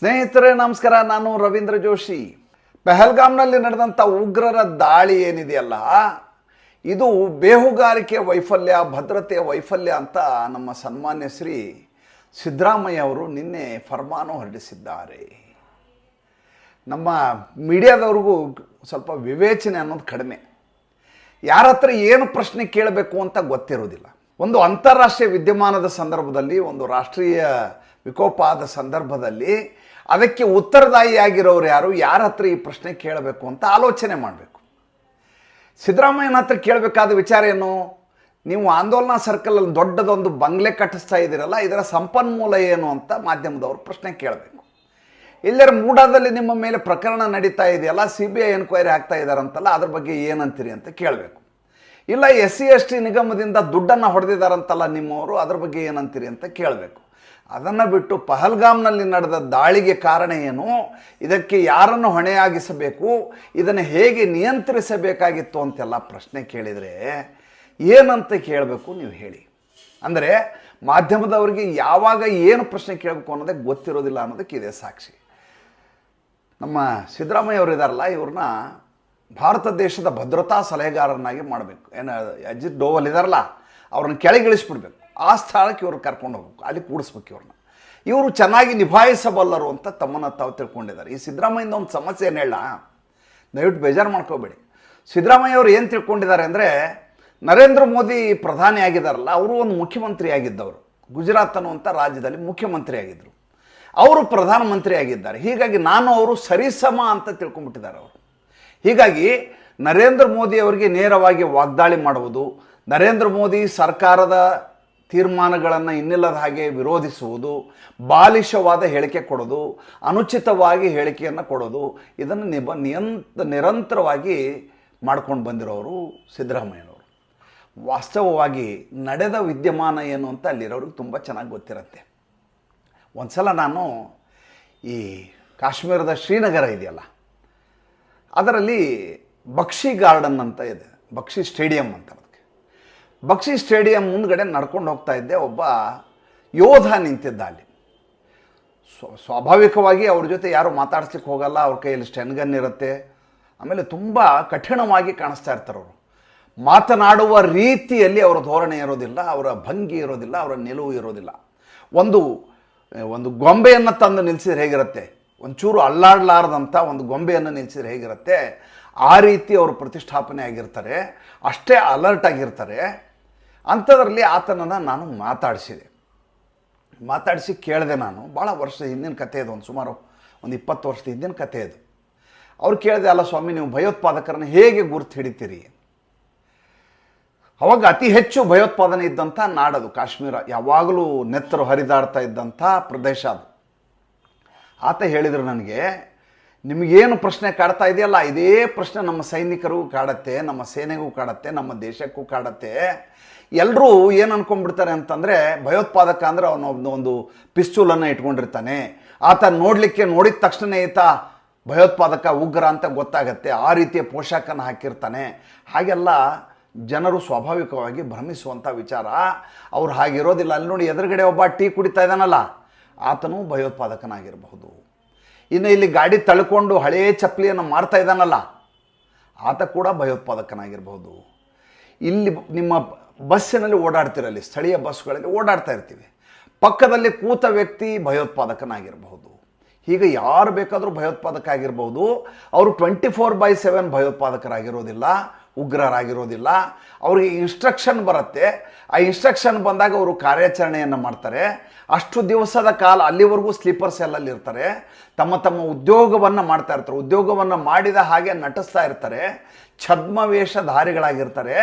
ಸ್ನೇಹಿತರೆ, ನಮಸ್ಕಾರ. ನಾನು ರವೀಂದ್ರ ಜೋಶಿ. ಪೆಹಲ್ಗಾಮ್ನಲ್ಲಿ ನಡೆದಂಥ ಉಗ್ರರ ದಾಳಿ ಏನಿದೆಯಲ್ಲ, ಇದು ಬೇಹುಗಾರಿಕೆ ವೈಫಲ್ಯ ಭದ್ರತೆ ವೈಫಲ್ಯ ಅಂತ ನಮ್ಮ ಸನ್ಮಾನ್ಯ ಶ್ರೀ ಸಿದ್ದರಾಮಯ್ಯ ಅವರು ನಿನ್ನೆ ಫರ್ಮಾನು ಹೊರಡಿಸಿದ್ದಾರೆ. ನಮ್ಮ ಮೀಡಿಯಾದವ್ರಿಗೂ ಸ್ವಲ್ಪ ವಿವೇಚನೆ ಅನ್ನೋದು ಕಡಿಮೆ. ಯಾರ ಹತ್ರ ಏನು ಪ್ರಶ್ನೆ ಕೇಳಬೇಕು ಅಂತ ಗೊತ್ತಿರೋದಿಲ್ಲ. ಒಂದು ಅಂತಾರಾಷ್ಟ್ರೀಯ ವಿದ್ಯಮಾನದ ಸಂದರ್ಭದಲ್ಲಿ, ಒಂದು ರಾಷ್ಟ್ರೀಯ ವಿಕೋಪ ಆದ ಸಂದರ್ಭದಲ್ಲಿ ಅದಕ್ಕೆ ಉತ್ತರದಾಯಿಯಾಗಿರೋರು ಯಾರು? ಯಾರ ಹತ್ರ ಈ ಪ್ರಶ್ನೆ ಕೇಳಬೇಕು ಅಂತ ಆಲೋಚನೆ ಮಾಡಬೇಕು. ಸಿದ್ದರಾಮಯ್ಯನ ಹತ್ರ ಕೇಳಬೇಕಾದ ವಿಚಾರ ಏನು? ನೀವು ಆಂದೋಲನ ಸರ್ಕಲಲ್ಲಿ ದೊಡ್ಡದೊಂದು ಬಂಗ್ಲೆ ಕಟ್ಟಿಸ್ತಾ ಇದ್ದೀರಲ್ಲ, ಇದರ ಸಂಪನ್ಮೂಲ ಏನು ಅಂತ ಮಾಧ್ಯಮದವರು ಪ್ರಶ್ನೆ ಕೇಳಬೇಕು. ಇಲ್ಲರ ಮೂಡಾದಲ್ಲಿ ನಿಮ್ಮ ಮೇಲೆ ಪ್ರಕರಣ ನಡೀತಾ ಇದೆಯಲ್ಲ ಸಿ ಬಿ ಐ ಎನ್ಕ್ವೈರಿ ಆಗ್ತಾ ಇದ್ದಾರಂತಲ್ಲ ಅದ್ರ ಬಗ್ಗೆ ಏನಂತೀರಿ ಅಂತ ಕೇಳಬೇಕು. ಇಲ್ಲ ಎಸ್ ಸಿ ಎಸ್ ಟಿ ನಿಗಮದಿಂದ ದುಡ್ಡನ್ನು ಹೊಡೆದಿದ್ದಾರಂತಲ್ಲ ನಿಮ್ಮವರು, ಅದ್ರ ಬಗ್ಗೆ ಏನಂತೀರಿ ಅಂತ ಕೇಳಬೇಕು. ಅದನ್ನು ಬಿಟ್ಟು ಪಹಲ್ಗಾಮ್ನಲ್ಲಿ ನಡೆದ ದಾಳಿಗೆ ಕಾರಣ ಏನು? ಇದಕ್ಕೆ ಯಾರನ್ನು ಹೊಣೆಯಾಗಿಸಬೇಕು? ಇದನ್ನು ಹೇಗೆ ನಿಯಂತ್ರಿಸಬೇಕಾಗಿತ್ತು ಅಂತೆಲ್ಲ ಪ್ರಶ್ನೆ ಕೇಳಿದರೆ ಏನಂತ ಕೇಳಬೇಕು ನೀವು ಹೇಳಿ. ಅಂದರೆ ಮಾಧ್ಯಮದವರಿಗೆ ಯಾವಾಗ ಏನು ಪ್ರಶ್ನೆ ಕೇಳಬೇಕು ಅನ್ನೋದೇ ಗೊತ್ತಿರೋದಿಲ್ಲ ಅನ್ನೋದಕ್ಕೆ ಇದೆ ಸಾಕ್ಷಿ. ನಮ್ಮ ಸಿದ್ದರಾಮಯ್ಯ ಅವರು ಇದಾರಲ್ಲ, ಇವ್ರನ್ನ ಭಾರತ ದೇಶದ ಭದ್ರತಾ ಸಲಹೆಗಾರರನ್ನಾಗಿ ಮಾಡಬೇಕು. ಏನು, ಅಜಿತ್ ಡೋವಲ್ ಇದಾರಲ್ಲ, ಅವ್ರನ್ನ ಕೆಳಗಿಳಿಸ್ಬಿಡ್ಬೇಕು. ಆ ಸ್ಥಳಕ್ಕೆ ಇವ್ರು ಕರ್ಕೊಂಡು ಹೋಗ್ಬೇಕು. ಅಲ್ಲಿ ಕೂಡಿಸ್ಬೇಕು ಇವ್ರನ್ನ. ಇವರು ಚೆನ್ನಾಗಿ ನಿಭಾಯಿಸಬಲ್ಲರು ಅಂತ ತಮ್ಮನ್ನು ತಾವು ತಿಳ್ಕೊಂಡಿದ್ದಾರೆ. ಈ ಸಿದ್ದರಾಮಯ್ಯದ ಒಂದು ಸಮಸ್ಯೆ ಏನು ಹೇಳ? ದಯವಿಟ್ಟು ಬೇಜಾರು ಮಾಡ್ಕೋಬೇಡಿ. ಸಿದ್ದರಾಮಯ್ಯ ಅವರು ಏನು ತಿಳ್ಕೊಂಡಿದ್ದಾರೆ ಅಂದರೆ, ನರೇಂದ್ರ ಮೋದಿ ಪ್ರಧಾನಿ ಆಗಿದ್ದಾರಲ್ಲ, ಅವರು ಒಂದು ಮುಖ್ಯಮಂತ್ರಿ ಆಗಿದ್ದವರು. ಗುಜರಾತ್ ಅನ್ನುವಂಥ ರಾಜ್ಯದಲ್ಲಿ ಮುಖ್ಯಮಂತ್ರಿ ಆಗಿದ್ದರು ಅವರು ಪ್ರಧಾನಮಂತ್ರಿ ಆಗಿದ್ದಾರೆ. ಹೀಗಾಗಿ ನಾನು ಅವರು ಸರಿಸಮ ಅಂತ ತಿಳ್ಕೊಂಡ್ಬಿಟ್ಟಿದ್ದಾರೆ ಅವರು. ಹೀಗಾಗಿ ನರೇಂದ್ರ ಮೋದಿ ಅವರಿಗೆ ನೇರವಾಗಿ ವಾಗ್ದಾಳಿ ಮಾಡುವುದು, ನರೇಂದ್ರ ಮೋದಿ ಸರ್ಕಾರದ ತೀರ್ಮಾನಗಳನ್ನು ಇನ್ನಿಲ್ಲದ ಹಾಗೆ ವಿರೋಧಿಸುವುದು, ಬಾಲಿಶವಾದ ಹೇಳಿಕೆ ಕೊಡೋದು, ಅನುಚಿತವಾಗಿ ಹೇಳಿಕೆಯನ್ನು ಕೊಡೋದು, ಇದನ್ನು ನಿಬ ನಿಯಂತ, ನಿರಂತರವಾಗಿ ಮಾಡ್ಕೊಂಡು ಬಂದಿರೋರು ಸಿದ್ದರಾಮಯ್ಯನವರು. ವಾಸ್ತವವಾಗಿ ನಡೆದ ವಿದ್ಯಮಾನ ಏನು ಅಂತ ಅಲ್ಲಿರೋರಿಗೆ ತುಂಬ ಚೆನ್ನಾಗಿ ಗೊತ್ತಿರುತ್ತೆ. ಒಂದು ಸಲ ನಾನು ಈ ಕಾಶ್ಮೀರದ ಶ್ರೀನಗರ ಇದೆಯಲ್ಲ, ಅದರಲ್ಲಿ ಬಕ್ಷಿ ಗಾರ್ಡನ್ ಅಂತ ಇದೆ, ಬಕ್ಷಿ ಸ್ಟೇಡಿಯಂ ಅಂತ ಬಕ್ಷಿ ಸ್ಟೇಡಿಯಂ ಮುಂದ್ಗಡೆ ನಡ್ಕೊಂಡು ಹೋಗ್ತಾ ಇದ್ದೆ, ಒಬ್ಬ ಯೋಧ ನಿಂತಿದ್ದ ಅಲ್ಲಿ. ಸ್ವಾಭಾವಿಕವಾಗಿ ಅವ್ರ ಜೊತೆ ಯಾರು ಮಾತಾಡ್ಸ್ಲಿಕ್ಕೆ ಹೋಗಲ್ಲ, ಅವ್ರ ಕೈಯಲ್ಲಿ ಸ್ಟೆನ್ಗನ್ ಇರುತ್ತೆ. ಆಮೇಲೆ ತುಂಬ ಕಠಿಣವಾಗಿ ಕಾಣಿಸ್ತಾ ಇರ್ತಾರೆ ಅವರು. ಮಾತನಾಡುವ ರೀತಿಯಲ್ಲಿ ಅವರ ಧೋರಣೆ ಇರೋದಿಲ್ಲ, ಅವರ ಭಂಗಿ ಇರೋದಿಲ್ಲ, ಅವರ ನಿಲುವು ಇರೋದಿಲ್ಲ. ಒಂದು ಒಂದು ಗೊಂಬೆಯನ್ನು ತಂದು ನಿಲ್ಲಿಸಿದ್ರೆ ಹೇಗಿರುತ್ತೆ? ಒಂಚೂರು ಅಲ್ಲಾಡಲಾರ್ದಂಥ ಒಂದು ಗೊಂಬೆಯನ್ನು ನಿಲ್ಲಿಸಿದ್ರೆ ಹೇಗಿರುತ್ತೆ? ಆ ರೀತಿ ಅವರು ಪ್ರತಿಷ್ಠಾಪನೆ ಆಗಿರ್ತಾರೆ. ಅಷ್ಟೇ ಅಲರ್ಟ್ ಆಗಿರ್ತಾರೆ. ಅಂಥದ್ರಲ್ಲಿ ಆತನನ್ನು ನಾನು ಮಾತಾಡಿಸಿದೆ. ಮಾತಾಡಿಸಿ ಕೇಳಿದೆ ನಾನು. ಭಾಳ ವರ್ಷ ಹಿಂದಿನ ಕಥೆ ಅದು, ಒಂದು ಸುಮಾರು ಒಂದು ಇಪ್ಪತ್ತು ವರ್ಷದ ಹಿಂದಿನ ಕಥೆ ಇದು ಅವ್ರು ಕೇಳಿದೆ, ಅಲ್ಲ ಸ್ವಾಮಿ, ನೀವು ಭಯೋತ್ಪಾದಕರನ್ನು ಹೇಗೆ ಗುರುತು ಹಿಡಿತೀರಿ? ಅವಾಗ ಅತಿ ಹೆಚ್ಚು ಭಯೋತ್ಪಾದನೆ ಇದ್ದಂಥ ನಾಡದು ಕಾಶ್ಮೀರ. ಯಾವಾಗಲೂ ನೆತ್ತರು ಹರಿದಾಡ್ತಾ ಇದ್ದಂಥ ಪ್ರದೇಶ ಅದು. ಆತ ಹೇಳಿದರು ನನಗೆ, ನಿಮಗೇನು ಪ್ರಶ್ನೆ ಕಾಡ್ತಾ ಇದೆಯಲ್ಲ? ಇದೇ ಪ್ರಶ್ನೆ ನಮ್ಮ ಸೈನಿಕರಿಗೂ ಕಾಡತ್ತೆ, ನಮ್ಮ ಸೇನೆಗೂ ಕಾಡತ್ತೆ, ನಮ್ಮ ದೇಶಕ್ಕೂ ಕಾಡತ್ತೆ. ಎಲ್ಲರೂ ಏನು ಅನ್ಕೊಂಡ್ಬಿಡ್ತಾರೆ ಅಂತಂದರೆ ಭಯೋತ್ಪಾದಕ ಅಂದರೆ ಅವನು ಒಂದು ಪಿಸ್ತೂಲನ್ನು ಇಟ್ಕೊಂಡಿರ್ತಾನೆ. ಆತ ನೋಡಲಿಕ್ಕೆ ನೋಡಿದ ತಕ್ಷಣ ಈತ ಭಯೋತ್ಪಾದಕ, ಉಗ್ರ ಅಂತ ಗೊತ್ತಾಗತ್ತೆ. ಆ ರೀತಿಯ ಪೋಷಾಕನ್ನು ಹಾಕಿರ್ತಾನೆ. ಹಾಗೆಲ್ಲ ಜನರು ಸ್ವಾಭಾವಿಕವಾಗಿ ಭ್ರಮಿಸುವಂಥ ವಿಚಾರ. ಅವ್ರು ಹಾಗಿರೋದಿಲ್ಲ. ಅಲ್ಲಿ ನೋಡಿ ಎದುರುಗಡೆ ಒಬ್ಬ ಟೀ ಕುಡಿತಾ ಇದ್ದಾನಲ್ಲ, ಆತನೂ ಭಯೋತ್ಪಾದಕನಾಗಿರಬಹುದು. ಇನ್ನು ಇಲ್ಲಿ ಗಾಡಿ ತಳ್ಕೊಂಡು ಹಳೆಯ ಚಪ್ಪಲಿಯನ್ನು ಮಾರ್ತಾ ಇದ್ದಾನಲ್ಲ, ಆತ ಕೂಡ ಭಯೋತ್ಪಾದಕನಾಗಿರಬಹುದು. ಇಲ್ಲಿ ನಿಮ್ಮ ಬಸ್ಸಿನಲ್ಲಿ ಓಡಾಡ್ತಿರಲಿ, ಸ್ಥಳೀಯ ಬಸ್ಗಳಲ್ಲಿ ಓಡಾಡ್ತಾ ಇರ್ತೀವಿ. ಪಕ್ಕದಲ್ಲಿ ಕೂತ ವ್ಯಕ್ತಿ ಭಯೋತ್ಪಾದಕನಾಗಿರಬಹುದು. ಹೀಗೆ ಯಾರು ಬೇಕಾದರೂ ಭಯೋತ್ಪಾದಕ ಆಗಿರ್ಬೋದು ಅವರು ಟ್ವೆಂಟಿ ಫೋರ್ ಬೈ ಸೆವೆನ್ ಭಯೋತ್ಪಾದಕರಾಗಿರೋದಿಲ್ಲ, ಉಗ್ರರಾಗಿರೋದಿಲ್ಲ. ಅವ್ರಿಗೆ ಇನ್ಸ್ಟ್ರಕ್ಷನ್ ಬರುತ್ತೆ. ಆ ಇನ್ಸ್ಟ್ರಕ್ಷನ್ ಬಂದಾಗ ಅವರು ಕಾರ್ಯಾಚರಣೆಯನ್ನು ಮಾಡ್ತಾರೆ. ಅಷ್ಟು ದಿವಸದ ಕಾಲ ಅಲ್ಲಿವರೆಗೂ ಸ್ಲೀಪರ್ ಸೆಲ್ಲಲ್ಲಿ ಇರ್ತಾರೆ. ತಮ್ಮ ತಮ್ಮ ಉದ್ಯೋಗವನ್ನು ಮಾಡ್ತಾ ಇರ್ತಾರೆ. ಉದ್ಯೋಗವನ್ನು ಮಾಡಿದ ಹಾಗೆ ನಟಿಸ್ತಾ ಇರ್ತಾರೆ. ಛದ್ಮವೇಷಧಾರಿಗಳಾಗಿರ್ತಾರೆ.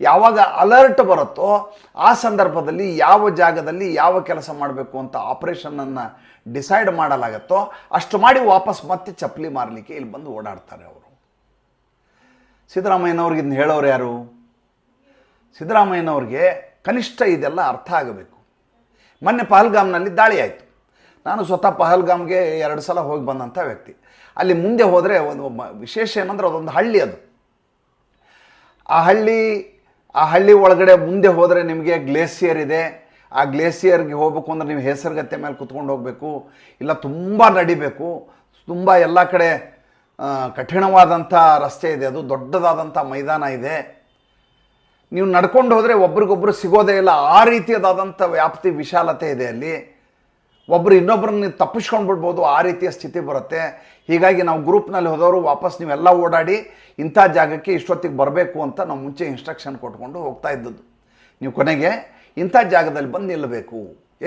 ಯಾವಾಗ ಅಲರ್ಟ್ ಬರುತ್ತೋ ಆ ಸಂದರ್ಭದಲ್ಲಿ ಯಾವ ಜಾಗದಲ್ಲಿ ಯಾವ ಕೆಲಸ ಮಾಡಬೇಕು ಅಂತ ಆಪರೇಷನನ್ನು ಡಿಸೈಡ್ ಮಾಡಲಾಗತ್ತೋ ಅಷ್ಟು ಮಾಡಿ ವಾಪಸ್ ಮತ್ತೆ ಚಪ್ಪಲಿ ಮಾರಲಿಕ್ಕೆ ಇಲ್ಲಿ ಬಂದು ಓಡಾಡ್ತಾರೆ ಅವರು. ಸಿದ್ದರಾಮಯ್ಯನವ್ರಿಗೆ ಇದನ್ನು ಹೇಳೋರು ಯಾರು? ಸಿದ್ದರಾಮಯ್ಯನವ್ರಿಗೆ ಕನಿಷ್ಠ ಇದೆಲ್ಲ ಅರ್ಥ ಆಗಬೇಕು. ಮೊನ್ನೆ ಪಹಲ್ಗಾಮ್ನಲ್ಲಿ ದಾಳಿ ಆಯಿತು. ನಾನು ಸ್ವತಃ ಪಹಲ್ಗಾಮ್ಗೆ ಎರಡು ಸಲ ಹೋಗಿ ಬಂದಂಥ ವ್ಯಕ್ತಿ. ಅಲ್ಲಿ ಮುಂದೆ ಹೋದರೆ ಒಂದು ವಿಶೇಷ ಏನಂದ್ರೆ ಅದೊಂದು ಹಳ್ಳಿ ಅದು. ಆ ಹಳ್ಳಿ ಆ ಹಳ್ಳಿ ಒಳಗಡೆ ಮುಂದೆ ಹೋದರೆ ನಿಮಗೆ ಗ್ಲೇಸಿಯರ್ ಇದೆ. ಆ ಗ್ಲೇಸಿಯರ್ಗೆ ಹೋಗ್ಬೇಕು ಅಂದ್ರೆ ನೀವು ಹೆಸರುಗತ್ತೆ ಮೇಲೆ ಕುತ್ಕೊಂಡು ಹೋಗಬೇಕು. ಇಲ್ಲ ತುಂಬ ನಡಿಬೇಕು. ತುಂಬ ಎಲ್ಲ ಕಡೆ ಕಠಿಣವಾದಂಥ ರಸ್ತೆ ಇದೆ. ಅದು ದೊಡ್ಡದಾದಂಥ ಮೈದಾನ ಇದೆ. ನೀವು ನಡ್ಕೊಂಡು ಹೋದರೆ ಒಬ್ರಿಗೊಬ್ರು ಸಿಗೋದೇ ಇಲ್ಲ. ಆ ರೀತಿಯದಾದಂಥ ವ್ಯಾಪ್ತಿ ವಿಶಾಲತೆ ಇದೆ ಅಲ್ಲಿ. ಒಬ್ಬರು ಇನ್ನೊಬ್ಬರನ್ನ ತಪ್ಪಿಸ್ಕೊಂಡು ಬಿಡ್ಬೋದು, ಆ ರೀತಿಯ ಸ್ಥಿತಿ ಬರುತ್ತೆ. ಹೀಗಾಗಿ ನಾವು ಗ್ರೂಪ್ನಲ್ಲಿ ಹೋದವರು ವಾಪಸ್ ನೀವೆಲ್ಲ ಓಡಾಡಿ ಇಂಥ ಜಾಗಕ್ಕೆ ಇಷ್ಟೊತ್ತಿಗೆ ಬರಬೇಕು ಅಂತ ನಾವು ಮುಂಚೆ ಇನ್ಸ್ಟ್ರಕ್ಷನ್ ಕೊಟ್ಕೊಂಡು ಹೋಗ್ತಾ ಇದ್ದದ್ದು. ನೀವು ಕೊನೆಗೆ ಇಂಥ ಜಾಗದಲ್ಲಿ ಬಂದು ನಿಲ್ಲಬೇಕು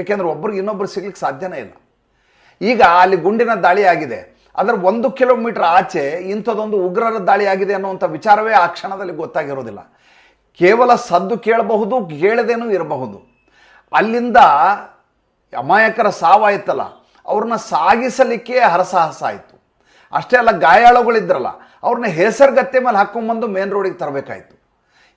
ಏಕೆಂದರೆ ಒಬ್ರಿಗೆ ಇನ್ನೊಬ್ಬರು ಸಿಗ್ಲಿಕ್ಕೆ ಸಾಧ್ಯನೇ ಇಲ್ಲ. ಈಗ ಅಲ್ಲಿ ಗುಂಡಿನ ದಾಳಿ ಆಗಿದೆ. ಅದರ ಒಂದು ಕಿಲೋಮೀಟರ್ ಆಚೆ ಇಂಥದ್ದೊಂದು ಉಗ್ರರ ದಾಳಿ ಆಗಿದೆ ಅನ್ನುವಂಥ ವಿಚಾರವೇ ಆ ಕ್ಷಣದಲ್ಲಿ ಗೊತ್ತಾಗಿರೋದಿಲ್ಲ. ಕೇವಲ ಸದ್ದು ಕೇಳಬಹುದು, ಕೇಳದೇನೂ ಇರಬಹುದು. ಅಲ್ಲಿಂದ ಅಮಾಯಕರ ಸಾವಾಯ್ತಲ್ಲ, ಅವ್ರನ್ನ ಸಾಗಿಸಲಿಕ್ಕೆ ಹರಸಾಹಸ ಆಯಿತು. ಅಷ್ಟೇ ಅಲ್ಲ, ಗಾಯಾಳುಗಳಿದ್ರಲ್ಲ, ಅವ್ರನ್ನ ಹೆಸರುಗತ್ತೆ ಮೇಲೆ ಹಾಕ್ಕೊಂಬಂದು ಮೇನ್ ರೋಡಿಗೆ ತರಬೇಕಾಯ್ತು.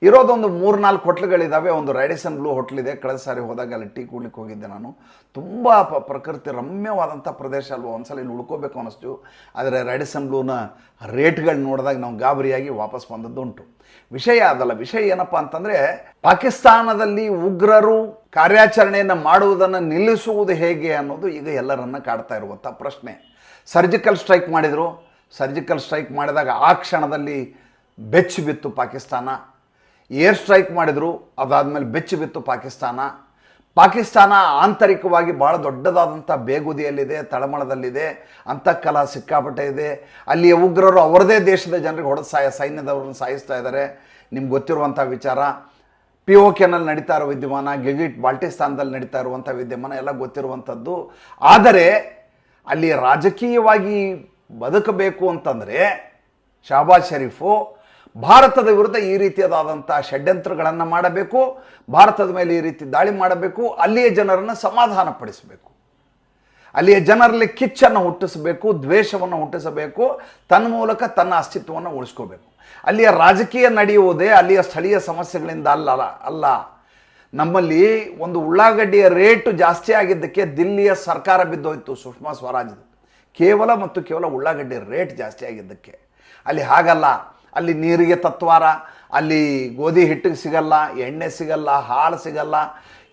ಇರೋದೊಂದು ಮೂರು ನಾಲ್ಕು ಹೋಟ್ಲುಗಳಿದ್ದಾವೆ ಒಂದು ರೈಡಿಸನ್ ಬ್ಲೂ ಇದೆ. ಕಳೆದ ಸಾರಿ ಹೋದಾಗ ಅಲ್ಲಿ ಟೀ ಕುಡ್ಲಿಕ್ಕೆ ಹೋಗಿದ್ದೆ ನಾನು. ತುಂಬ ಪ್ರಕೃತಿ ರಮ್ಯವಾದಂಥ ಪ್ರದೇಶ ಅಲ್ವ? ಒಂದ್ಸಲ ಇಲ್ಲಿ ಉಳ್ಕೋಬೇಕು ಅನ್ನಿಸ್ತು ಆದರೆ ರೈಡಿಸನ್ ಬ್ಲೂನ ರೇಟ್ಗಳು ನೋಡಿದಾಗ ನಾವು ಗಾಬರಿಯಾಗಿ ವಾಪಸ್ ಬಂದದ್ದುಂಟು ವಿಷಯ ಅದಲ್ಲ. ವಿಷಯ ಏನಪ್ಪ ಅಂತಂದರೆ, ಪಾಕಿಸ್ತಾನದಲ್ಲಿ ಉಗ್ರರು ಕಾರ್ಯಾಚರಣೆಯನ್ನು ಮಾಡುವುದನ್ನು ನಿಲ್ಲಿಸುವುದು ಹೇಗೆ ಅನ್ನೋದು ಈಗ ಎಲ್ಲರನ್ನ ಕಾಡ್ತಾ ಇರುವಂಥ ಪ್ರಶ್ನೆ. ಸರ್ಜಿಕಲ್ ಸ್ಟ್ರೈಕ್ ಮಾಡಿದರು. ಸರ್ಜಿಕಲ್ ಸ್ಟ್ರೈಕ್ ಮಾಡಿದಾಗ ಆ ಕ್ಷಣದಲ್ಲಿ ಬೆಚ್ಚಿ ಬಿತ್ತು ಪಾಕಿಸ್ತಾನ. ಏರ್ ಸ್ಟ್ರೈಕ್ ಮಾಡಿದರು, ಅದಾದಮೇಲೆ ಬೆಚ್ಚಿ ಬಿತ್ತು ಪಾಕಿಸ್ತಾನ. ಪಾಕಿಸ್ತಾನ ಆಂತರಿಕವಾಗಿ ಭಾಳ ದೊಡ್ಡದಾದಂಥ ಬೇಗುದಿಯಲ್ಲಿದೆ, ತಳಮಳದಲ್ಲಿದೆ ಅಂತಃಕಲ ಸಿಕ್ಕಾಪಟ್ಟೆ ಇದೆ. ಅಲ್ಲಿಯ ಉಗ್ರರು ಅವರದೇ ದೇಶದ ಜನರಿಗೆ ಹೊಡೆದು ಸಾಯ, ಸೈನ್ಯದವ್ರನ್ನ ಸಾಯಿಸ್ತಾ ಇದ್ದಾರೆ. ನಿಮ್ಗೆ ಗೊತ್ತಿರುವಂಥ ವಿಚಾರ. ಪಿ ಒ ಕೆನಲ್ಲಿ ನಡೀತಾ ಇರೋ ವಿದ್ಯಮಾನ ಗಿಗಿಟ್ ಬಾಲ್ಟಿಸ್ತಾನದಲ್ಲಿ ನಡೀತಾ ಇರುವಂಥ ವಿದ್ಯಮಾನ ಎಲ್ಲ ಗೊತ್ತಿರುವಂಥದ್ದು. ಆದರೆ, ಅಲ್ಲಿ ರಾಜಕೀಯವಾಗಿ ಬದುಕಬೇಕು ಅಂತಂದರೆ ಶಹಬಾಜ್ ಶರೀಫು ಭಾರತದ ವಿರುದ್ಧ ಈ ರೀತಿಯಾದಂಥ ಷಡ್ಯಂತ್ರಗಳನ್ನು ಮಾಡಬೇಕು, ಭಾರತದ ಮೇಲೆ ಈ ರೀತಿ ದಾಳಿ ಮಾಡಬೇಕು, ಅಲ್ಲಿಯ ಜನರನ್ನು ಸಮಾಧಾನಪಡಿಸಬೇಕು. ಅಲ್ಲಿಯ ಜನರಲ್ಲಿ ಕಿಚ್ಚನ್ನು ಹುಟ್ಟಿಸಬೇಕು, ದ್ವೇಷವನ್ನು ಹುಟ್ಟಿಸಬೇಕು, ತನ್ನ ಮೂಲಕ ತನ್ನ ಅಸ್ತಿತ್ವವನ್ನು ಉಳಿಸ್ಕೋಬೇಕು. ಅಲ್ಲಿಯ ರಾಜಕೀಯ ನಡೆಯುವುದೇ ಅಲ್ಲಿಯ ಸ್ಥಳೀಯ ಸಮಸ್ಯೆಗಳಿಂದ ಅಲ್ಲ ಅಲ್ಲ ನಮ್ಮಲ್ಲಿ ಒಂದು ಉಳ್ಳಾಗಡ್ಡಿಯ ರೇಟು ಜಾಸ್ತಿ ಆಗಿದ್ದಕ್ಕೆ ದಿಲ್ಲಿಯ ಸರ್ಕಾರ ಬಿದ್ದೋಯ್ತು ಸುಷ್ಮಾ ಸ್ವರಾಜ್ ಕೇವಲ ಮತ್ತು ಕೇವಲ ಉಳ್ಳಾಗಡ್ಡಿ ರೇಟ್ ಜಾಸ್ತಿ ಆಗಿದ್ದಕ್ಕೆ. ಅಲ್ಲಿ ಹಾಗಲ್ಲ. ಅಲ್ಲಿ ನೀರಿಗೆ ತತ್ವಾರ, ಅಲ್ಲಿ ಗೋಧಿ ಹಿಟ್ಟಿಗೆ ಸಿಗಲ್ಲ, ಎಣ್ಣೆ ಸಿಗಲ್ಲ ಹಾಲು ಸಿಗಲ್ಲ,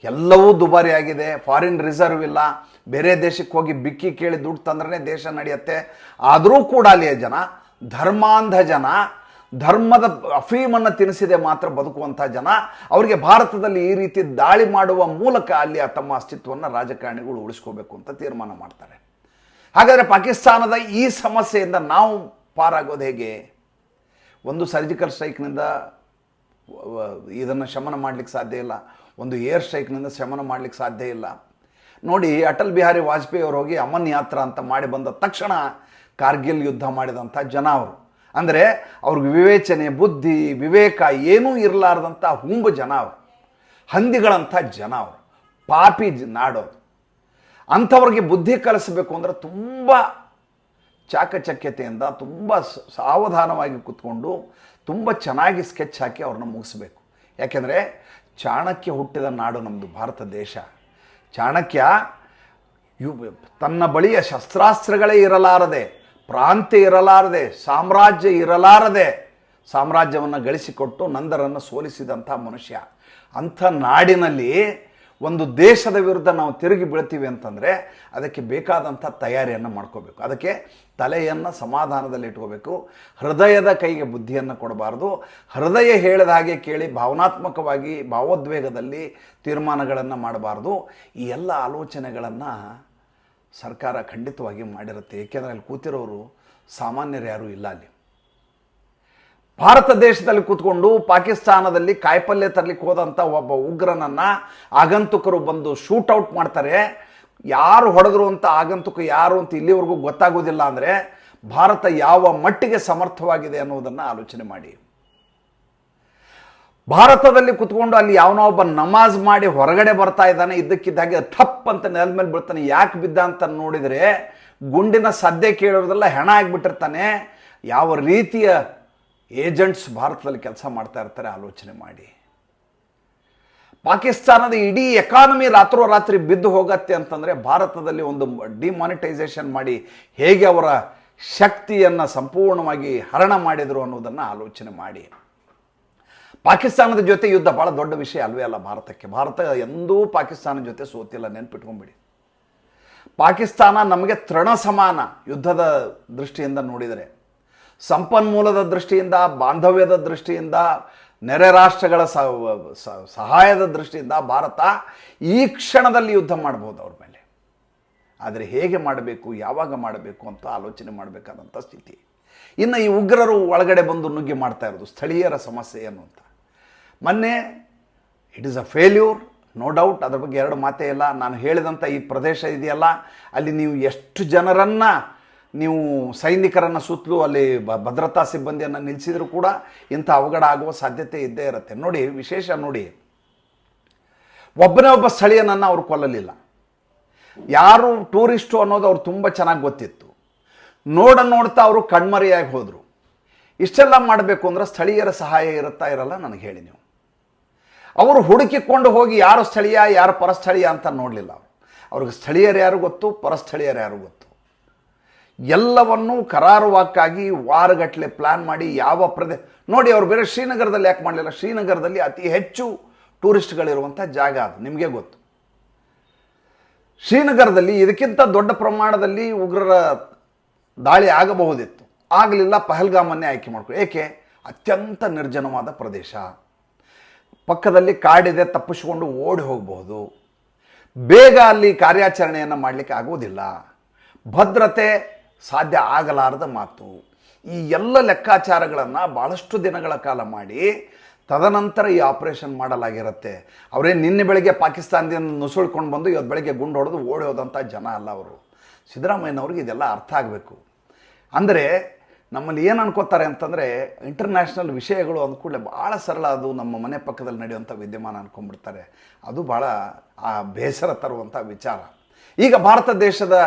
ಎಲ್ಲವೂ ದುಬಾರಿ ಆಗಿದೆ. ಫಾರಿನ್ ರಿಸರ್ವ್ ಇಲ್ಲ. ಬೇರೆ ದೇಶಕ್ಕೆ ಹೋಗಿ ಬಿಕ್ಕಿ ಕೇಳಿ ದುಡ್ಡು ತಂದ್ರೆ ದೇಶ ನಡೆಯುತ್ತೆ. ಆದರೂ ಕೂಡ ಅಲ್ಲಿಯ ಜನ, ಧರ್ಮಾಂಧ ಜನ, ಧರ್ಮದ ಅಫೀಮನ್ನು ತಿನ್ನಿಸಿದೆ ಮಾತ್ರ ಬದುಕುವಂಥ ಜನ, ಅವರಿಗೆ ಭಾರತದಲ್ಲಿ ಈ ರೀತಿ ದಾಳಿ ಮಾಡುವ ಮೂಲಕ ಅಲ್ಲಿ ತಮ್ಮ ಅಸ್ತಿತ್ವವನ್ನು ರಾಜಕಾರಣಿಗಳು ಉಳಿಸ್ಕೋಬೇಕು ಅಂತ ತೀರ್ಮಾನ ಮಾಡ್ತಾರೆ. ಹಾಗಾದರೆ ಪಾಕಿಸ್ತಾನದ ಈ ಸಮಸ್ಯೆಯಿಂದ ನಾವು ಪಾರಾಗೋದು ಹೇಗೆ? ಒಂದು ಸರ್ಜಿಕಲ್ ಸ್ಟ್ರೈಕ್ನಿಂದ ಇದನ್ನು ಶಮನ ಮಾಡಲಿಕ್ಕೆ ಸಾಧ್ಯ ಇಲ್ಲ. ಒಂದು ಏರ್ ಸ್ಟ್ರೈಕ್ನಿಂದ ಶಮನ ಮಾಡಲಿಕ್ಕೆ ಸಾಧ್ಯ ಇಲ್ಲ. ನೋಡಿ, ಅಟಲ್ ಬಿಹಾರಿ ವಾಜಪೇಯಿ ಅವರು ಹೋಗಿ ಅಮನ್ ಯಾತ್ರ ಅಂತ ಮಾಡಿ ಬಂದ ತಕ್ಷಣ ಕಾರ್ಗಿಲ್ ಯುದ್ಧ ಮಾಡಿದಂಥ ಜನ ಅವರು. ಅಂದರೆ, ಅವ್ರಿಗೆ ವಿವೇಚನೆ, ಬುದ್ಧಿ, ವಿವೇಕ ಏನೂ ಇರಲಾರ್ದಂಥ ಹುಂಬು ಜನ ಅವರು. ಹಂದಿಗಳಂಥ ಜನ ಅವರು. ಪಾಪಿ ನಾಡೋರು ಅಂಥವ್ರಿಗೆ ಬುದ್ಧಿ ಕಲಿಸಬೇಕು ಅಂದರೆ ತುಂಬ ಚಾಕಚಕ್ಯತೆಯಿಂದ ತುಂಬ ಸಾವಧಾನವಾಗಿ ಕೂತ್ಕೊಂಡು ತುಂಬ ಚೆನ್ನಾಗಿ ಸ್ಕೆಚ್ ಹಾಕಿ ಅವ್ರನ್ನ ಮುಗಿಸ್ಬೇಕು. ಯಾಕೆಂದರೆ ಚಾಣಕ್ಯ ಹುಟ್ಟಿದ ನಾಡು ನಮ್ಮದು ಭಾರತ ದೇಶ. ಚಾಣಕ್ಯ ಯು, ತನ್ನ ಬಳಿಯ ಶಸ್ತ್ರಾಸ್ತ್ರಗಳೇ ಇರಲಾರದೆ, ಪ್ರಾಂತ್ಯ ಇರಲಾರದೆ, ಸಾಮ್ರಾಜ್ಯ ಇರಲಾರದೆ ಸಾಮ್ರಾಜ್ಯವನ್ನು ಗಳಿಸಿಕೊಟ್ಟು ನಂದರನ್ನು ಸೋಲಿಸಿದಂಥ ಮನುಷ್ಯ. ಅಂಥ ನಾಡಿನಲ್ಲಿ ಒಂದು ದೇಶದ ವಿರುದ್ಧ ನಾವು ತಿರುಗಿ ಬೀಳ್ತೀವಿ ಅಂತಂದರೆ ಅದಕ್ಕೆ ಬೇಕಾದಂಥ ತಯಾರಿಯನ್ನು ಮಾಡ್ಕೋಬೇಕು. ಅದಕ್ಕೆ ತಲೆಯನ್ನು ಸಮಾಧಾನದಲ್ಲಿ ಇಟ್ಕೋಬೇಕು. ಹೃದಯದ ಕೈಗೆ ಬುದ್ಧಿಯನ್ನು ಕೊಡಬಾರ್ದು. ಹೃದಯ ಹೇಳಿದ ಹಾಗೆ ಕೇಳಿ ಭಾವನಾತ್ಮಕವಾಗಿ ಭಾವೋದ್ವೇಗದಲ್ಲಿ ತೀರ್ಮಾನಗಳನ್ನು ಮಾಡಬಾರ್ದು. ಈ ಎಲ್ಲ ಆಲೋಚನೆಗಳನ್ನು ಸರ್ಕಾರ ಖಂಡಿತವಾಗಿ ಮಾಡಿರುತ್ತೆ. ಏಕೆಂದರೆ ಅಲ್ಲಿ ಕೂತಿರೋರು ಸಾಮಾನ್ಯರು ಯಾರೂ ಇಲ್ಲ ಅಲ್ಲಿ. ಭಾರತ ದೇಶದಲ್ಲಿ ಕೂತ್ಕೊಂಡು ಪಾಕಿಸ್ತಾನದಲ್ಲಿ ಕಾಯಿಪಲ್ಯ ತರಲಿಕ್ಕೆ ಹೋದಂಥ ಒಬ್ಬ ಉಗ್ರನನ್ನ ಆಗಂತುಕರು ಬಂದು ಶೂಟೌಟ್ ಮಾಡ್ತಾರೆ. ಯಾರು ಹೊಡೆದ್ರು ಅಂತ ಆಗಂತುಕ ಯಾರು ಅಂತ ಇಲ್ಲಿವರೆಗೂ ಗೊತ್ತಾಗೋದಿಲ್ಲ ಅಂದರೆ ಭಾರತ ಯಾವ ಮಟ್ಟಿಗೆ ಸಮರ್ಥವಾಗಿದೆ ಅನ್ನೋದನ್ನು ಆಲೋಚನೆ ಮಾಡಿ. ಭಾರತದಲ್ಲಿ ಕುತ್ಕೊಂಡು ಅಲ್ಲಿ ಯಾವನೋ ಒಬ್ಬ ನಮಾಜ್ ಮಾಡಿ ಹೊರಗಡೆ ಬರ್ತಾ ಇದ್ದಾನೆ ಇದ್ದಕ್ಕಿದ್ದಾಗೆ ಥಪ್ ಅಂತ ನೆಲದ ಮೇಲೆ ಬೀಳ್ತಾನೆ, ಯಾಕೆ ಬಿದ್ದ ಅಂತ ನೋಡಿದರೆ ಗುಂಡಿನ ಸದ್ದೆ ಕೇಳೋದೆಲ್ಲ ಹೆಣ ಆಗಿಬಿಟ್ಟಿರ್ತಾನೆ. ಯಾವ ರೀತಿಯ ಏಜೆಂಟ್ಸ್ ಭಾರತದಲ್ಲಿ ಕೆಲಸ ಮಾಡ್ತಾ ಇರ್ತಾರೆ, ಆಲೋಚನೆ ಮಾಡಿ. ಪಾಕಿಸ್ತಾನದ ಇಡೀ ಎಕಾನಮಿ ರಾತ್ರೋರಾತ್ರಿ ಬಿದ್ದು ಹೋಗತ್ತೆ ಅಂತಂದರೆ ಭಾರತದಲ್ಲಿ ಒಂದು ಡಿಮಾನಿಟೈಸೇಷನ್ ಮಾಡಿ ಹೇಗೆ ಅವರ ಶಕ್ತಿಯನ್ನು ಸಂಪೂರ್ಣವಾಗಿ ಹರಣ ಮಾಡಿದರು ಅನ್ನೋದನ್ನು ಆಲೋಚನೆ ಮಾಡಿ. ಪಾಕಿಸ್ತಾನದ ಜೊತೆ ಯುದ್ಧ ಭಾಳ ದೊಡ್ಡ ವಿಷಯ ಅಲ್ವೇ ಅಲ್ಲ ಭಾರತಕ್ಕೆ. ಭಾರತ ಎಂದೂ ಪಾಕಿಸ್ತಾನ ಜೊತೆ ಸೋತಿಲ್ಲ, ನೆನ್ಪಿಟ್ಕೊಂಬಿಡಿ. ಪಾಕಿಸ್ತಾನ ನಮಗೆ ತೃಣ ಸಮಾನ ಯುದ್ಧದ ದೃಷ್ಟಿಯಿಂದ ನೋಡಿದರೆ. ಸಂಪನ್ಮೂಲದ ದೃಷ್ಟಿಯಿಂದ, ಬಾಂಧವ್ಯದ ದೃಷ್ಟಿಯಿಂದ, ನೆರೆ ರಾಷ್ಟ್ರಗಳ ಸಹಾಯದ ದೃಷ್ಟಿಯಿಂದ ಭಾರತ ಈ ಕ್ಷಣದಲ್ಲಿ ಯುದ್ಧ ಮಾಡ್ಬೋದು ಅವ್ರ ಮೇಲೆ. ಆದರೆ ಹೇಗೆ ಮಾಡಬೇಕು, ಯಾವಾಗ ಮಾಡಬೇಕು ಅಂತ ಆಲೋಚನೆ ಮಾಡಬೇಕಾದಂಥ ಸ್ಥಿತಿ. ಇನ್ನು ಈ ಉಗ್ರರು ಒಳಗಡೆ ಬಂದು ನುಗ್ಗಿ ಮಾಡ್ತಾ ಇರೋದು ಸ್ಥಳೀಯರ ಸಮಸ್ಯೆ ಏನು ಅಂತ ಮೊನ್ನೆ it is a failure no doubt ಅದ್ರ ಬಗ್ಗೆ ಎರಡು ಮಾತೇ ಇಲ್ಲ. ನಾನು ಹೇಳಿದಂಥ ಈ ಪ್ರದೇಶ ಇದೆಯಲ್ಲ, ಅಲ್ಲಿ ನೀವು ಎಷ್ಟು ಜನರನ್ನು ನೀವು ಸೈನಿಕರನ್ನು ಸುತ್ತಲೂ ಅಲ್ಲಿ ಬ- ಭದ್ರತಾ ಸಿಬ್ಬಂದಿಯನ್ನು ನಿಲ್ಲಿಸಿದರೂ ಕೂಡ ಇಂಥ ಅವಘಡ ಆಗುವ ಸಾಧ್ಯತೆ ಇದ್ದೇ ಇರುತ್ತೆ. ನೋಡಿ, ವಿಶೇಷ ನೋಡಿ. ಒಬ್ಬನೇ ಒಬ್ಬ ಸ್ಥಳೀಯನನ್ನು ಅವರು ಕೊಲ್ಲಲಿಲ್ಲ. ಯಾರು ಟೂರಿಸ್ಟು ಅನ್ನೋದು ಅವ್ರು ತುಂಬ ಚೆನ್ನಾಗಿ ಗೊತ್ತಿತ್ತು. ನೋಡ ನೋಡ್ತಾ ಅವರು ಕಣ್ಮರೆಯಾಗಿ ಹೋದರು. ಇಷ್ಟೆಲ್ಲ ಮಾಡಬೇಕು ಅಂದ್ರೆ ಸ್ಥಳೀಯರ ಸಹಾಯ ಇರುತ್ತಾ ಇರಲ್ಲ ನನಗೆ ಹೇಳಿ ನೀವು. ಅವರು ಹುಡುಕಿಕೊಂಡು ಹೋಗಿ ಯಾರು ಸ್ಥಳೀಯ, ಯಾರು ಪರಸ್ಥಳೀಯ ಅಂತ ನೋಡಲಿಲ್ಲ ಅವರು. ಅವ್ರಿಗೆ ಸ್ಥಳೀಯರು ಯಾರು ಗೊತ್ತು, ಪರಸ್ಥಳೀಯರು ಯಾರು ಗೊತ್ತು? ಎಲ್ಲವನ್ನೂ ಕರಾರುವಾಕ್ಕಾಗಿ ವಾರಗಟ್ಟಲೆ ಪ್ಲಾನ್ ಮಾಡಿ ಯಾವ ಪ್ರದೇಶ ನೋಡಿ, ಅವ್ರು ಬೇರೆ ಶ್ರೀನಗರದಲ್ಲಿ ಯಾಕೆ ಮಾಡಲಿಲ್ಲ? ಶ್ರೀನಗರದಲ್ಲಿ ಅತಿ ಹೆಚ್ಚು ಟೂರಿಸ್ಟ್ಗಳಿರುವಂಥ ಜಾಗ ಅದು, ನಿಮಗೆ ಗೊತ್ತು. ಶ್ರೀನಗರದಲ್ಲಿ ಇದಕ್ಕಿಂತ ದೊಡ್ಡ ಪ್ರಮಾಣದಲ್ಲಿ ಉಗ್ರರ ದಾಳಿ ಆಗಬಹುದಿತ್ತು. ಆಗಲಿಲ್ಲ, ಪಹಲ್ಗಾಮನ್ನೇ ಆಯ್ಕೆ ಮಾಡ್ಕೊ ಏಕೆ? ಅತ್ಯಂತ ನಿರ್ಜನವಾದ ಪ್ರದೇಶ. ಪಕ್ಕದಲ್ಲಿ ಕಾಡಿದೆ, ತಪ್ಪಿಸಿಕೊಂಡು ಓಡಿ ಹೋಗಬಹುದು. ಬೇಗ ಅಲ್ಲಿ ಕಾರ್ಯಾಚರಣೆಯನ್ನು ಮಾಡಲಿಕ್ಕೆ ಆಗುವುದಿಲ್ಲ. ಭದ್ರತೆ ಸಾಧ್ಯ ಆಗಲಾರದ ಮಾತು. ಈ ಎಲ್ಲ ಲೆಕ್ಕಾಚಾರಗಳನ್ನು ಭಾಳಷ್ಟು ದಿನಗಳ ಕಾಲ ಮಾಡಿ ತದನಂತರ ಈ ಆಪರೇಷನ್ ಮಾಡಲಾಗಿರುತ್ತೆ. ಅವರೇ ನಿನ್ನೆ ಬೆಳಗ್ಗೆ ಪಾಕಿಸ್ತಾನದಿಂದ ನುಸುಳ್ಕೊಂಡು ಬಂದು ಇವತ್ತು ಬೆಳಗ್ಗೆ ಗುಂಡು ಹೊಡೆದು ಓಡಿ ಹೋದಂಥ ಜನ ಅಲ್ಲ ಅವರು. ಸಿದ್ದರಾಮಯ್ಯನವ್ರಿಗೆ ಇದೆಲ್ಲ ಅರ್ಥ ಆಗಬೇಕು. ಅಂದರೆ ನಮ್ಮಲ್ಲಿ ಏನು ಅನ್ಕೋತಾರೆ ಅಂತಂದರೆ ಇಂಟರ್ನ್ಯಾಷನಲ್ ವಿಷಯಗಳು ಅಂದ್ಕೂಡಲೇ ಭಾಳ ಸರಳ ಅದು ನಮ್ಮ ಮನೆ ಪಕ್ಕದಲ್ಲಿ ನಡೆಯುವಂಥ ವಿದ್ಯಮಾನ ಅನ್ಕೊಂಡ್ಬಿಡ್ತಾರೆ. ಅದು ಭಾಳ ಆ ಬೇಸರ ತರುವಂಥ ವಿಚಾರ. ಈಗ ಭಾರತ ದೇಶದ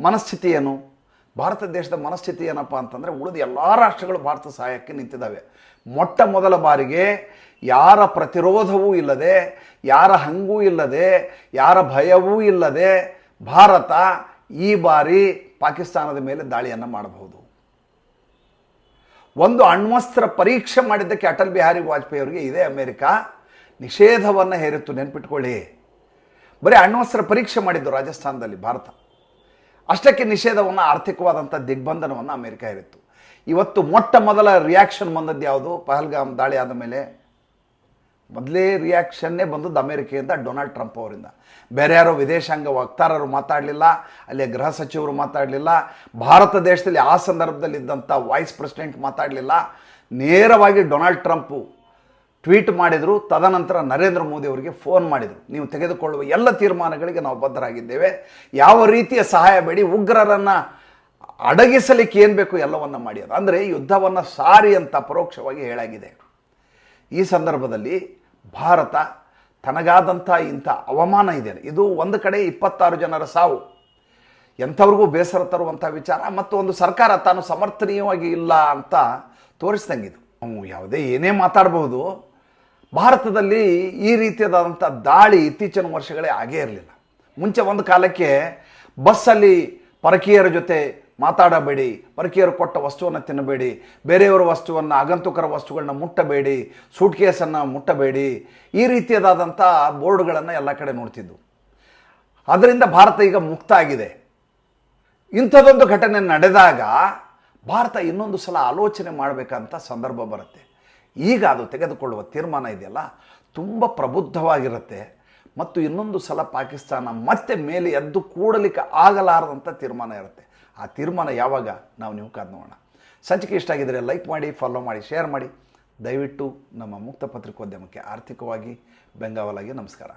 ಮನಸ್ಥಿತಿ ಏನು? ಭಾರತ ದೇಶದ ಮನಸ್ಥಿತಿ ಏನಪ್ಪ ಅಂತಂದರೆ ಉಳಿದ ಎಲ್ಲ ರಾಷ್ಟ್ರಗಳು ಭಾರತ ಸಹಾಯಕ್ಕೆ ನಿಂತಿದ್ದಾವೆ. ಮೊಟ್ಟ ಮೊದಲ ಬಾರಿಗೆ ಯಾರ ಪ್ರತಿರೋಧವೂ ಇಲ್ಲದೆ, ಯಾರ ಹಂಗೂ ಇಲ್ಲದೆ, ಯಾರ ಭಯವೂ ಇಲ್ಲದೆ ಭಾರತ ಈ ಬಾರಿ ಪಾಕಿಸ್ತಾನದ ಮೇಲೆ ದಾಳಿಯನ್ನು ಮಾಡಬಹುದು. ಒಂದು ಅಣ್ವಸ್ತ್ರ ಪರೀಕ್ಷೆ ಮಾಡಿದ್ದಕ್ಕೆ ಅಟಲ್ ಬಿಹಾರಿ ವಾಜಪೇಯಿ ಅವರಿಗೆ ಇದೇ ಅಮೆರಿಕ, ನಿಷೇಧವನ್ನು ಹೇರಿತ್ತು ನೆನ್ಪಿಟ್ಕೊಳ್ಳಿ. ಬರೀ ಅಣ್ವಸ್ತ್ರ ಪರೀಕ್ಷೆ ಮಾಡಿದ್ದು ರಾಜಸ್ಥಾನದಲ್ಲಿ ಭಾರತ. ಅಷ್ಟಕ್ಕೆ ನಿಷೇಧವನ್ನು ಆರ್ಥಿಕವಾದಂಥ ದಿಗ್ಬಂಧನವನ್ನು ಅಮೆರಿಕ ಇರಿತ್ತು. ಇವತ್ತು ಮೊಟ್ಟ ಮೊದಲ ರಿಯಾಕ್ಷನ್ ಬಂದದ್ದು ಯಾವುದು? ಪಹಲ್ಗಾಮ್ ದಾಳಿ ಆದ ಮೇಲೆ ಮೊದಲೇ ರಿಯಾಕ್ಷನ್ನೇ ಬಂದದ್ದು ಅಮೆರಿಕೆಯಿಂದ ಡೊನಾಲ್ಡ್ ಟ್ರಂಪ್ ಅವರಿಂದ. ಬೇರೆ ಯಾರು ವಿದೇಶಾಂಗ ವಕ್ತಾರರು ಮಾತಾಡಲಿಲ್ಲ, ಅಲ್ಲಿ ಗೃಹ ಸಚಿವರು ಮಾತಾಡಲಿಲ್ಲ, ಭಾರತ ದೇಶದಲ್ಲಿ ಆ ಸಂದರ್ಭದಲ್ಲಿ ಇದ್ದಂಥ ವೈಸ್ ಪ್ರೆಸಿಡೆಂಟ್ ಮಾತಾಡಲಿಲ್ಲ. ನೇರವಾಗಿ ಡೊನಾಲ್ಡ್ ಟ್ರಂಪು ಟ್ವೀಟ್ ಮಾಡಿದರು, ತದನಂತರ ನರೇಂದ್ರ ಮೋದಿ ಅವರಿಗೆ ಫೋನ್ ಮಾಡಿದರು. ನೀವು ತೆಗೆದುಕೊಳ್ಳುವ ಎಲ್ಲ ತೀರ್ಮಾನಗಳಿಗೆ ನಾವು ಬದ್ಧರಾಗಿದ್ದೇವೆ. ಯಾವ ರೀತಿಯ ಸಹಾಯ ಬೇಡಿ, ಉಗ್ರರನ್ನು ಅಡಗಿಸಲಿಕ್ಕೆ ಏನು ಬೇಕು ಎಲ್ಲವನ್ನು ಮಾಡಿ ಅದು. ಅಂದರೆ ಯುದ್ಧವನ್ನು ಸಾರಿ ಅಂತ ಪರೋಕ್ಷವಾಗಿ ಹೇಳಾಗಿದೆ. ಈ ಸಂದರ್ಭದಲ್ಲಿ ಭಾರತ ತನಗಾದಂಥ ಇಂಥ ಅವಮಾನ ಇದೆ. ಇದು ಒಂದು ಕಡೆ ಇಪ್ಪತ್ತಾರು ಜನರ ಸಾವು. ಎಂಥವ್ರಿಗೂ ಬೇಸರ ತರುವಂಥ ವಿಚಾರ. ಮತ್ತು ಒಂದು ಸರ್ಕಾರ ತಾನು ಸಮರ್ಥನೀಯವಾಗಿ ಇಲ್ಲ ಅಂತ ತೋರಿಸ್ದಂಗಿದು ಯಾವುದೇ ಏನೇ ಮಾತಾಡಬಹುದು ಭಾರತದಲ್ಲಿ ಈ ರೀತಿಯಾದಂಥ ದಾಳಿ ಇತ್ತೀಚಿನ ವರ್ಷಗಳೇ ಆಗೇ ಇರಲಿಲ್ಲ. ಮುಂಚೆ ಒಂದು ಕಾಲಕ್ಕೆ ಬಸ್ಸಲ್ಲಿ ಪರಕೀಯರ ಜೊತೆ ಮಾತಾಡಬೇಡಿ, ಪರಕೀಯರು ಕೊಟ್ಟ ವಸ್ತುವನ್ನು ತಿನ್ನಬೇಡಿ, ಬೇರೆಯವರ ವಸ್ತುವನ್ನು, ಆಗಂತುಕರ ವಸ್ತುಗಳನ್ನ ಮುಟ್ಟಬೇಡಿ ಸೂಟ್ ಕೇಸನ್ನು ಮುಟ್ಟಬೇಡಿ, ಈ ರೀತಿಯಾದಂಥ ಬೋರ್ಡ್ಗಳನ್ನು ಎಲ್ಲ ಕಡೆ ನೋಡ್ತಿದ್ದು ಅದರಿಂದ ಭಾರತ ಈಗ ಮುಕ್ತ ಆಗಿದೆ. ಇಂಥದ್ದೊಂದು ಘಟನೆ ನಡೆದಾಗ ಭಾರತ ಇನ್ನೊಂದು ಸಲ ಆಲೋಚನೆ ಮಾಡಬೇಕಂತ ಸಂದರ್ಭ ಬರುತ್ತೆ. ಈಗ ಅದು ತೆಗೆದುಕೊಳ್ಳುವ ತೀರ್ಮಾನ ಇದೆಯಲ್ಲ, ತುಂಬ ಪ್ರಬುದ್ಧವಾಗಿರುತ್ತೆ. ಮತ್ತು ಇನ್ನೊಂದು ಸಲ ಪಾಕಿಸ್ತಾನ ಮತ್ತೆ ಮೇಲೆ ಎದ್ದು ಕೂಡಲಿಕ್ಕೆ ಆಗಲಾರದಂಥ ತೀರ್ಮಾನ ಇರುತ್ತೆ. ಆ ತೀರ್ಮಾನ ಯಾವಾಗ? ನಾವು ನೀವು ಕಾದು ನೋಡೋಣ. ಸಂಚಿಕೆ ಇಷ್ಟ ಆಗಿದ್ದರೆ ಲೈಕ್ ಮಾಡಿ, ಫಾಲೋ ಮಾಡಿ, ಶೇರ್ ಮಾಡಿ. ದಯವಿಟ್ಟು ನಮ್ಮ ಮುಕ್ತ ಪತ್ರಿಕೋದ್ಯಮಕ್ಕೆ ಆರ್ಥಿಕವಾಗಿ ಬೆಂಗಾವಲಾಗಿ ನಮಸ್ಕಾರ.